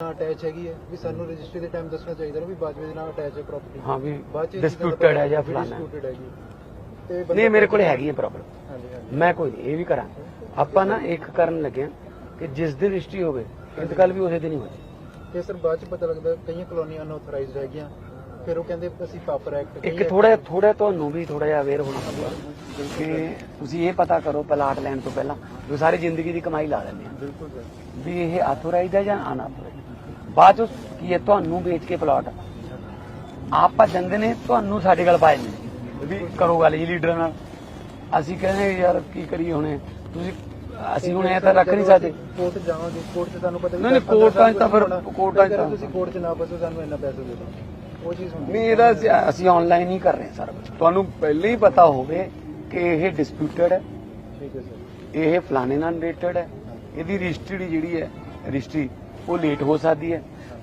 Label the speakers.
Speaker 1: ਨਾਲ ਅਟੈਚ ਹੈਗੀ ਹੈ ਵੀ ਸਾਨੂੰ ਰਜਿਸਟਰੀ ਦੇ ਟਾਈਮ ਦੱਸਣਾ ਚਾਹੀਦਾ ਨਾ ਵੀ ਬਾਜਵੇ ਦੇ ਨਾਲ ਅਟੈਚ ਹੈ ਪ੍ਰਾਪਰਟੀ
Speaker 2: ਹਾਂ ਵੀ ਡਿਸਪਿਊਟਡ ਹੈ ਜਾਂ ਫਲਾਣਾ
Speaker 1: disputed ਹੈਗੀ ਤੇ
Speaker 2: ਨਹੀਂ ਮੇਰੇ ਕੋਲ ਹੈਗੀ ਹੈ ਪ੍ਰੋਬਲਮ
Speaker 1: ਹਾਂਜੀ ਹਾਂਜੀ।
Speaker 2: ਮੈਂ ਕੋਈ ਨਹੀਂ, ਇਹ ਵੀ ਕਰਾਂ। ਆਪਾਂ ਨਾ ਇੱਕ ਕਰਨ ਲੱਗੇ ਕਿ ਜਿਸ ਦਿਨ ਰਜਿਸਟਰੀ ਹੋਵੇ ਇੰਤਕਾਲ ਵੀ ਉਸੇ ਦਿਨ ਹੀ ਹੋ ਜਾਏ
Speaker 1: ਤੇ ਸਰ ਬਾਅਦ ਚ ਪਤਾ ਲੱਗਦਾ ਕਈਆਂ ਕਲੋਨੀਆਂ ਅਨਆਥੋਰਾਈਜ਼ਡ ਹੈਗੀਆਂ ਫਿਰ ਉਹ ਕਹਿੰਦੇ ਅਸੀਂ ਪਾਪਰ ਐਕਟ
Speaker 2: ਇੱਕ ਥੋੜਾ ਥੋੜਾ ਤੁਹਾਨੂੰ ਵੀ ਥੋੜਾ ਜਿਹਾ ਅਵੇਅਰ ਹੋਣਾ ਪਊਗਾ ਕਿ ਤੁਸੀਂ ਇਹ ਪਤਾ ਕਰੋ ਪਲਾਟ ਲੈਣ ਤੋਂ ਪਹਿਲਾਂ ਜੋ ਸਾਰੀ ਜ਼ਿੰਦਗੀ ਦੀ ਕਮਾਈ ਲਾ ਲੈਂਦੇ ਆ।
Speaker 1: ਬਿਲਕੁਲ
Speaker 2: ਵੀ ਇਹ ਆਥੋਰਾਈਜ਼ਡ ਹੈ ਜਾਂ ਅਨਆਥੋਰਾਈਜ਼ਡ ਬਾਅਦ ਚ ਕੀ ਹੈ? ਤੁਹਾਨੂੰ ਵੇਚ ਕੇ ਪਲਾਟ ਆਪ ਭੱਜਦੇ ਨੇ ਤੁਹਾਨੂੰ ਸਾਡੇ ਕੋਲ ਪਾਏ ਨੇ ਵੀ ਕਰੋ ਗੱਲ ਜੀ ਲੀਡਰਾਂ ਨਾਲ। ਅਸੀਂ ਕਹਿੰਦੇ ਯਾਰ ਕੀ ਕਰੀਏ ਹੁਣੇ? ਤੁਸੀਂ ਅਸੀਂ ਹੁਣ ਇਹ ਤਾਂ ਰੱਖ ਨਹੀਂ ਸਕਦੇ।
Speaker 1: ਕੋਰਟ ਜਾਵਾਂਗੇ ਕੋਰਟ 'ਚ ਤੁਹਾਨੂੰ ਪਤਾ
Speaker 2: ਨਹੀਂ, ਨਹੀਂ, ਕੋਰਟਾਂ 'ਚ ਤਾਂ ਫਿਰ-। ਕੋਰਟਾਂ 'ਚ ਤਾਂ-
Speaker 1: ਤੁਸੀਂ ਕੋਰਟ 'ਚ ਨਾ ਫਸੋ ਸਾਨੂੰ ਇੰਨਾ ਪੈਸੇ ਦੇ ਦਿਓ। ਉਹ ਚੀਜ਼ ਹੁੰਦੀ
Speaker 2: ਨਹੀਂ ਇਹਦਾ ਅਸੀਂ- ਅਸੀਂ ਆਨਲਾਈਨ ਹੀ ਕਰ ਰਹੇ ਹਾਂ ਸਾਰਾ ਕੁਝ ਤੁਹਾਨੂੰ ਪਹਿਲਾਂ ਹੀ ਪਤਾ ਹੋਵੇ ਕਿ ਇਹ ਡਿਸਪਿਊਟਡ ਹੈ।
Speaker 1: ਠੀਕ ਹੈ ਸਰ।
Speaker 2: ਇਹ ਫਲਾਣੇ ਨਾਲ ਰਿਲੇਟਡ ਹੈ। ਇਹਦੀ ਰਜਿਸਟਰੀ ਜਿਹੜੀ ਹੈ ਰਜਿਸਟਰੀ ਉਹ ਲੇਟ ਹੋ ਸਕਦੀ ਹੈ।